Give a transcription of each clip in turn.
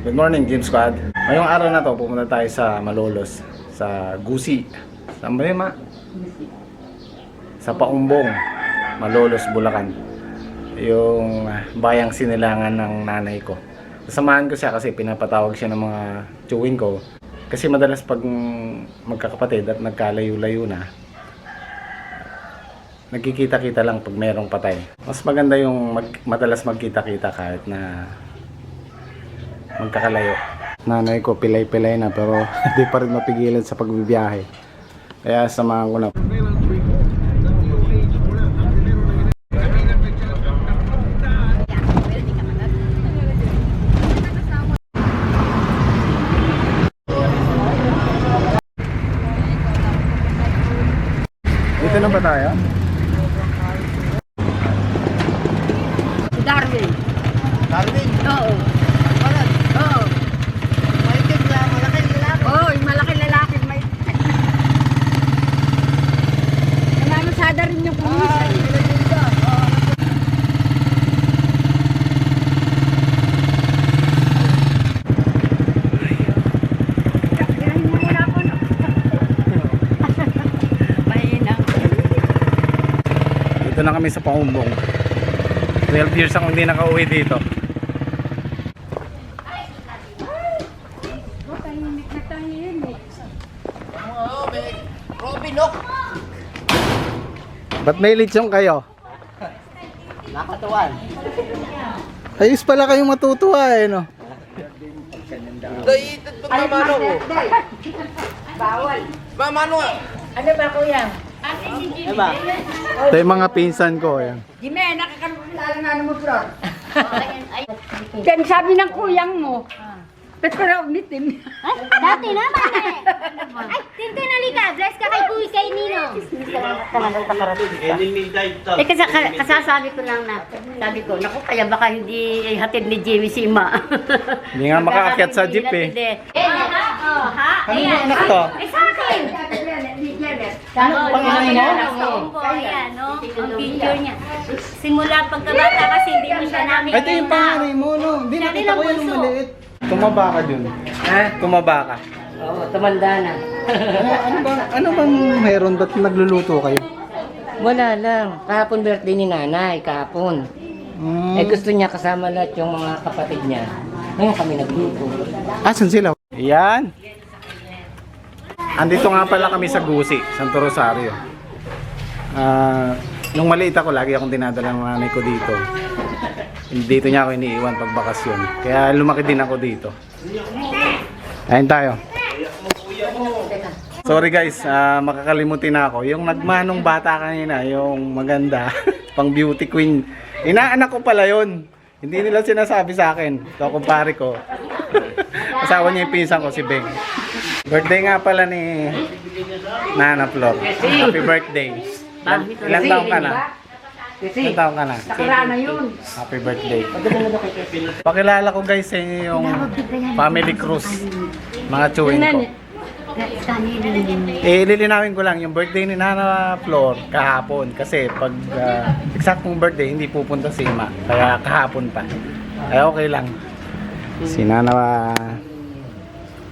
Good morning, Gym Squad. Ngayong araw na to, pumunta tayo sa Malolos, sa Gusi. Saan ba yun, ma? Sa Paumbong, Malolos, Bulacan. Yung bayang sinilangan ng nanay ko. Sasamahan ko siya kasi pinapatawag siya ng mga chewing ko. Kasi madalas pag magkakapatid at nagkalayo-layo na, nagkikita-kita lang pag merong patay. Mas maganda yung mag, madalas magkita-kita kahit na magkakalayo. Nanay ko pilay-pilay na pero hindi pa rin mapigilan sa pagbibiyahe. Kaya samahan ko na. Dito na ba tayo? Darwin. Darwin, Oo. wala. Oo. Maliit lang, malaki lalaki. Oo, yung malaki lalaki may... Namamasada rin yung pulis. Dito na kami sa Paumbong. 12 years akong hindi nakauwi dito. Oh, tahimik na tahimik. Oo, may Robin Hook. Ba't may lechon kayo? Nakatuwan. Ayos pala kayong matutuwa eh, no? Dahil ito mamano ko. Bawal. Mamano nga. Ano ba, kuya? Diba? Ito yung mga pinsan ko. Yan. Jimmy, nakakalala na ano mo, Flor. Then sabi ng kuyang mo, ba't na umitim? Dati naman eh. Ay, Tintin, halika. Bless ka kay Kuy, kay Nino. Eh kasi ka- kasasabi ko lang na, sabi ko, naku, kaya baka hindi hatid ni Jimmy si Ma. Hindi nga makaakyat sa jeep eh. Eh, ha? Oh, ha? Anong anak to? Eh, sa akin. Ano pangalan mo? Opo, ayan, no? Ang picture niya. Simula pagkabata kasi hindi mo siya namin Ay, ito yung panganay mo, no? Hindi nakita ko yan maliit. Tumaba ka dun. Ha? Tumaba ka. Oo, tumanda na. Ano, ano bang, ano bang meron? Ba't nagluluto kayo? Wala lang. Kahapon birthday ni nanay, kahapon. Hmm. Eh gusto niya kasama lahat yung mga kapatid niya. Ngayon kami nagluto. Asan sila? Yan. Andito nga pala kami sa Gusi, Santo Rosario. Ah, nung maliit ako, lagi akong dinadala ng nanay ko dito. Dito niya ako iniiwan pag bakasyon. Kaya lumaki din ako dito. Ayun tayo. Sorry guys, ah, makakalimutin na ako. Yung nagmanong bata kanina, yung maganda, pang beauty queen. Inaanak ko pala yon. Hindi nila sinasabi sa akin. Ito kumpare ko. Asawa niya yung pinsan ko, si Beng. Birthday nga pala ni Nana Flor. Happy birthday. Ilan, ilang taong ka na? Ilang taong ka na? Nakarana yun. Happy birthday. Pakilala ko guys sa inyo yung family cruise. Mga chewing ko. Eh, lilinawin ko lang, yung birthday ni Nana Flor kahapon. Kasi pag ah, eksaktong birthday, hindi pupunta si Ima. Kaya kahapon pa. Ay, okay lang. Si Nana...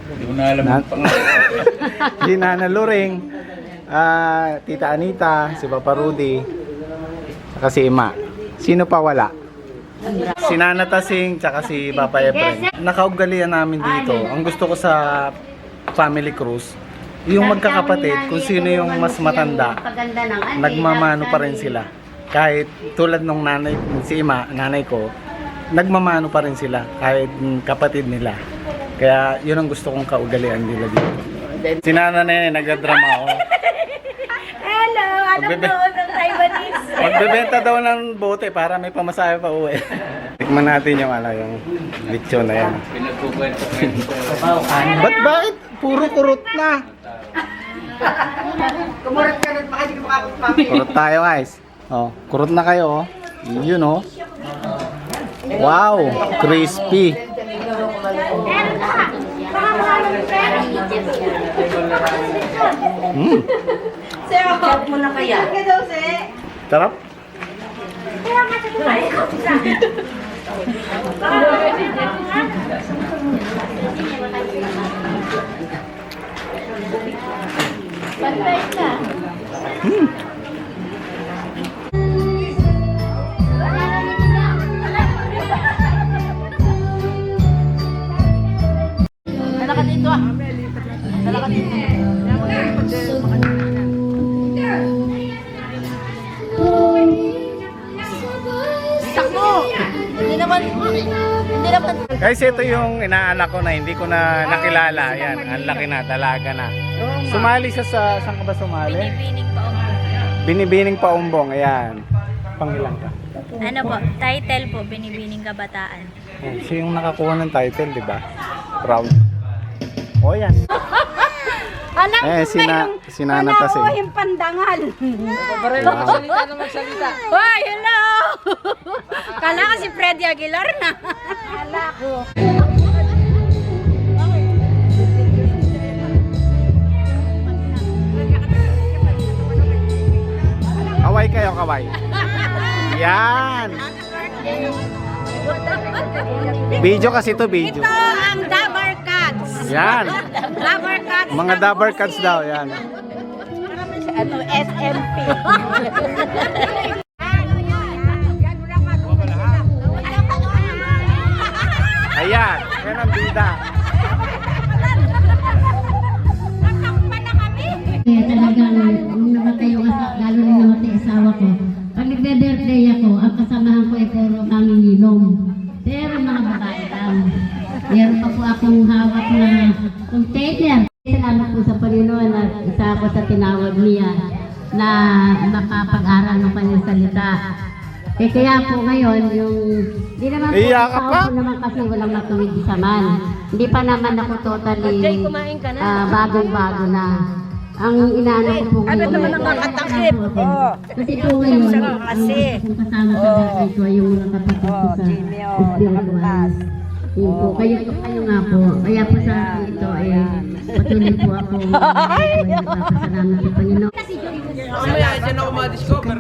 Hindi ko na alam si Nana Loring, ah, Tita Anita, si Papa Rudy, saka si Ima. Sino pa wala? Si Nana Tasing, tsaka si Papa Efren. Nakaugalian namin dito. Ang gusto ko sa family cruise, yung magkakapatid, kung sino yung mas matanda, ano, nagmamano pa rin sila. Kahit tulad nung nanay, si Ima, nanay ko, nagmamano pa rin sila kahit kapatid nila. Kaya yun ang gusto kong kaugalian nila dito. Si Nana Nene, nagdadrama ako. Hello, anak Magbebe- doon Magbebenta daw ng bote para may pamasahe pa uwi. Tikman natin yung ano, yung lechon na yan. Ba't bakit? Puro kurot na. Kumurat ka rin, baka hindi ka makakapag Kurot tayo guys. Oh, kurot na kayo oh. Yun oh. Wow, crispy. Mm, Chat mo na kaya. sarap. 他让他这个买一口吃。嗯。Guys, ito yung inaanak ko na hindi ko na nakilala. Yan, ang laki na, dalaga na. Sumali siya sa, saan ka ba sumali? Binibining pa ako. Binibining paumbong, ayan. Pangilang ka. Ano po, title po, Binibining Kabataan. Ayan, siya yung nakakuha ng title, di ba? Proud. O yan. Alam Eh, mo sina, ngayong sinana kasi. pandangal. Na magsalita na magsalita. Hoy, hello! Kala ka si Freddy Aguilar na. Kala ko. Kaway kayo, kaway. Yan. Video kasi to video. Ito ang Dabar Cats. Yan. Dabar Cats. Mga dabber cuts daw, yan. Ano, SMP. Ayan, yan ang bida. Kaya talagang nung namatay yung asawa, lalo na namatay asawa ko, pag nagbe-birthday ako, ang kasamahan ko ay puro aming ilong. Pero mga babae lang. Meron pa po akong hawak na container. Salamat po sa Panginoon at isa ako sa tinawag niya na makapag-aral ng kanyang salita. Eh kaya po ngayon, yung, di naman po, Iyak ka pa? naman kasi walang matuwid sa man. Hindi pa naman ako totally ah, bagong-bago na. Ang inaano ko po ngayon. Ano naman ang makatakip? Kasi po ngayon, ang kasama sa bahay ko ay yung mga kapatid ko sa spiritual. Yun po, kayo, kayo nga po. Kaya po sa akin ito ay patuloy po ako. Nagpapasalamat sa Panginoon. Mamaya, dyan ako ma-discover.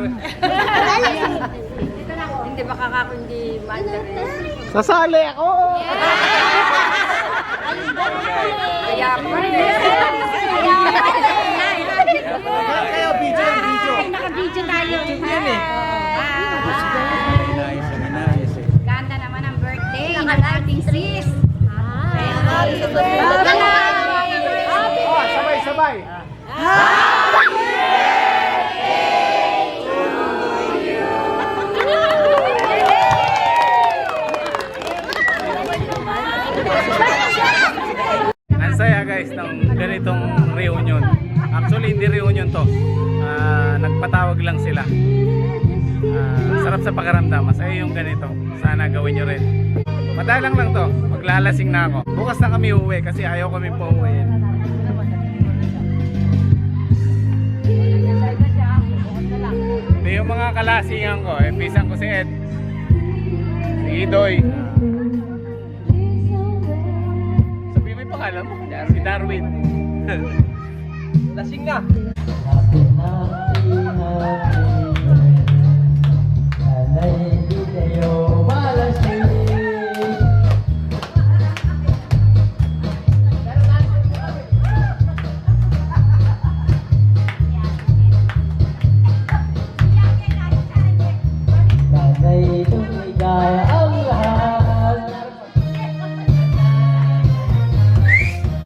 Hindi baka ako hindi ma-interest. Sasali ako! Kaya pa Kayo, video, video. Naka-video sabay, sabay. Ang saya guys ng ganitong reunion. Actually, hindi reunion to. Ah, nagpatawag lang sila. Ah, sarap sa pakiramdam. Masaya yung ganito. Sana gawin nyo rin. Madalang lang to. Maglalasing na ako. Bukas na kami uuwi kasi ayaw kami po uuwi. Ito yung mga kalasingan ko. Eh, pisang ko si Ed. Si Idoy. Sabi mo yung pangalan mo? Si Darwin. Lasing na.